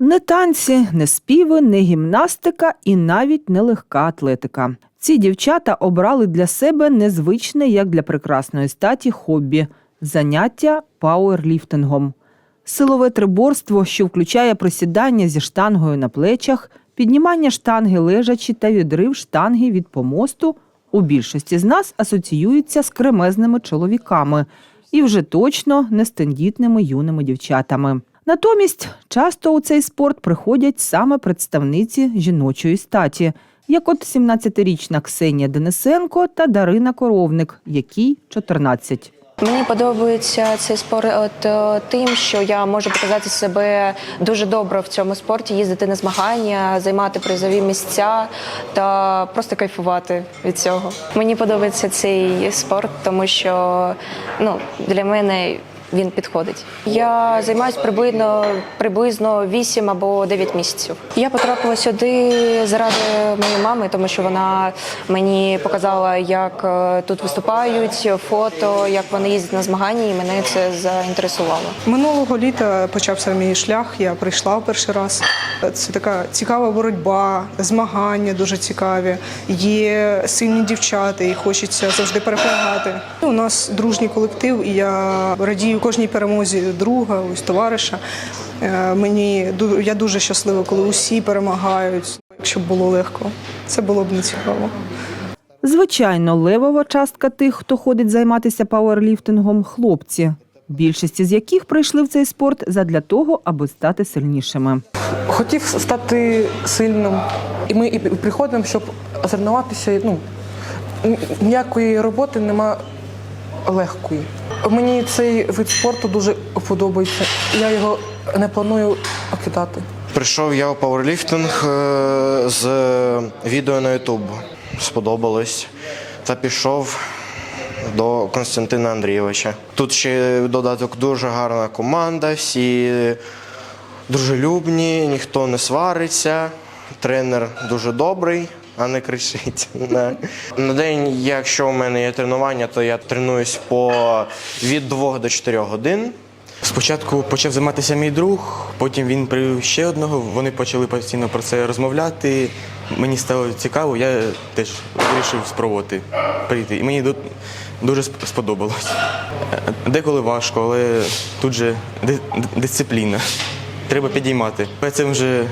Не танці, не співи, не гімнастика і навіть не легка атлетика. Ці дівчата обрали для себе незвичне, як для прекрасної статі, хобі заняття пауерліфтингом. Силове триборство, що включає присідання зі штангою на плечах, піднімання штанги лежачі та відрив штанги від помосту, у більшості з нас асоціюються з кремезними чоловіками і вже точно не з юними дівчатами. Натомість часто у цей спорт приходять саме представниці жіночої статі, як от 17-річна Ксенія Денисенко та Дарина Коровник, якій 14. Мені подобається цей спорт от, е, тим, що я можу показати себе дуже добре в цьому спорті, їздити на змагання, займати призові місця та просто кайфувати від цього. Мені подобається цей спорт, тому що ну, для мене він підходить. Я займаюся приблизно приблизно 8 або 9 місяців. Я потрапила сюди заради моєї мами, тому що вона мені показала, як е, тут виступають, фото, як вони їздять на змагання, і мене це заінтересувало. Минулого літа почався мій шлях. Я прийшла в перший раз. Це така цікава боротьба, змагання дуже цікаві. Є сильні дівчата, і хочеться завжди перемагати. У нас дружній колектив, і я радію кожній перемозі друга, ось товариша. Е, Мені ду- я дуже щаслива, коли усі перемагають. Якщо б було легко, це було б не цікаво. Звичайно, левова частка тих, хто ходить займатися пауерліфтингом, хлопці, більшість з яких прийшли в цей спорт задля того, аби стати сильнішими. Хотів стати сильним, і ми і приходимо, щоб тренуватися. Ну, ніякої роботи нема легкої. Мені цей вид спорту дуже подобається. Я його не планую покидати. Прийшов я у пауерліфтинг е, з відео на YouTube. Сподобалось. Та пішов до Константина Андрійовича. Тут ще додаток дуже гарна команда, всі дружелюбні, ніхто не свариться. Тренер дуже добрий, а не кричить. На день, якщо у мене є тренування, то я тренуюсь по від 2 до 4 годин. Спочатку почав займатися мій друг, потім він привів ще одного. Вони почали постійно про це розмовляти. Мені стало цікаво, я теж вирішив спробувати прийти. І мені дуже сподобалось. Деколи важко, але тут же дисципліна. Треба підіймати. Я цим вже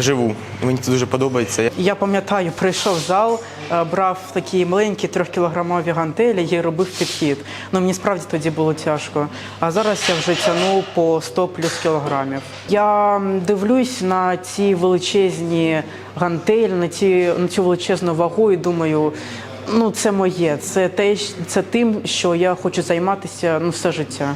живу. Мені це дуже подобається. Я пам'ятаю, прийшов в зал, е, брав такі маленькі трьохкілограмові гантелі і робив підхід. Ну мені справді тоді було тяжко. А зараз я вже тяну по 100 плюс кілограмів. Я дивлюсь на ці величезні гантелі, на ці на цю величезну вагу і думаю. Ну, це моє, це те, це тим, що я хочу займатися ну все життя.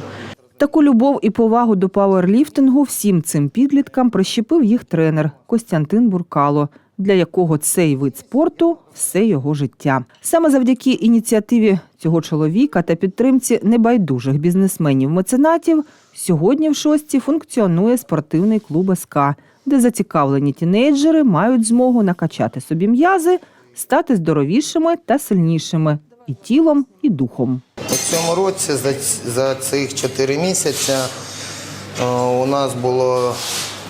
Таку любов і повагу до пауерліфтингу всім цим підліткам прищепив їх тренер Костянтин Буркало, для якого цей вид спорту все його життя. Саме завдяки ініціативі цього чоловіка та підтримці небайдужих бізнесменів-меценатів сьогодні в шості функціонує спортивний клуб СК, де зацікавлені тінейджери мають змогу накачати собі м'язи, стати здоровішими та сильнішими і тілом, і духом. У цьому році за, за цих 4 місяці е, у нас було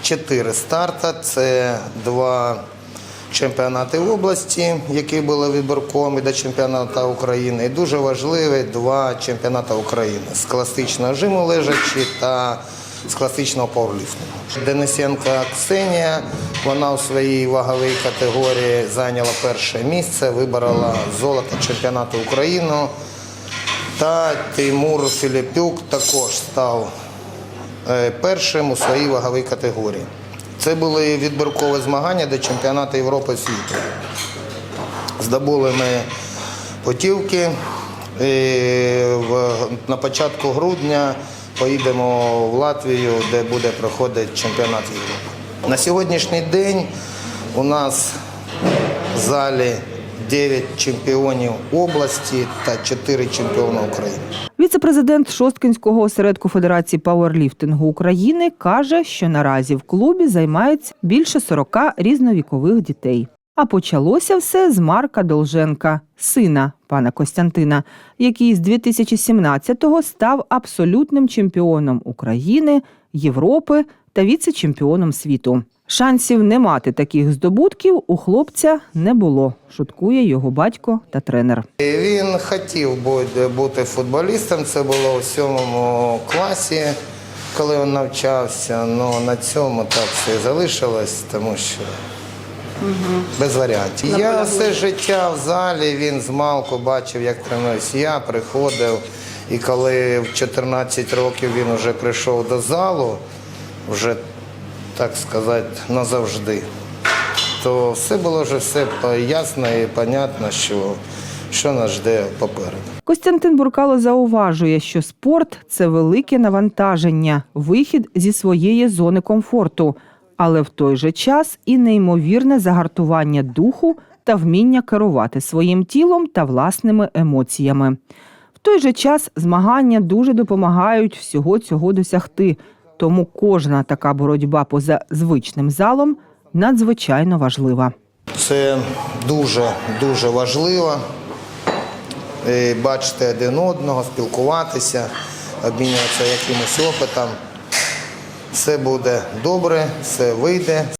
4 старти. Це два чемпіонати області, які були відбірковими до чемпіонату України. І дуже важливі два чемпіонати України з класичного жиму лежачі та з класичного пауерліфтингу. Денисенко Ксенія, вона у своїй ваговій категорії зайняла перше місце, виборола золото чемпіонату України. Та Тимур Філіпюк також став е, першим у своїй ваговій категорії. Це були відбіркові змагання до чемпіонату Європи світу. Здобули ми путівки. І в, на початку грудня поїдемо в Латвію, де буде проходити чемпіонат Європи. На сьогоднішній день у нас в залі 9 чемпіонів області та 4 чемпіони України. Віце-президент Шосткинського осередку Федерації пауерліфтингу України каже, що наразі в клубі займається більше 40 різновікових дітей. А почалося все з Марка Долженка, сина пана Костянтина, який з 2017-го став абсолютним чемпіоном України, Європи та віце-чемпіоном світу. Шансів не мати таких здобутків у хлопця не було, шуткує його батько та тренер. Він хотів бути, футболістом. Це було у сьомому класі, коли він навчався. Ну на цьому так все і залишилось, тому що без варіантів. Я все життя в залі, він з малку бачив, як тренуюсь. Я приходив, і коли в 14 років він вже прийшов до залу, вже так сказати, назавжди то все було вже все ясно і понятно, що, що нас жде попереду. Костянтин Буркало зауважує, що спорт це велике навантаження, вихід зі своєї зони комфорту, але в той же час і неймовірне загартування духу та вміння керувати своїм тілом та власними емоціями. В той же час змагання дуже допомагають всього цього досягти, тому кожна така боротьба поза звичним залом надзвичайно важлива. Це дуже дуже важливо. Бачити один одного, спілкуватися, обмінюватися якимось опитом. Все буде добре, все вийде.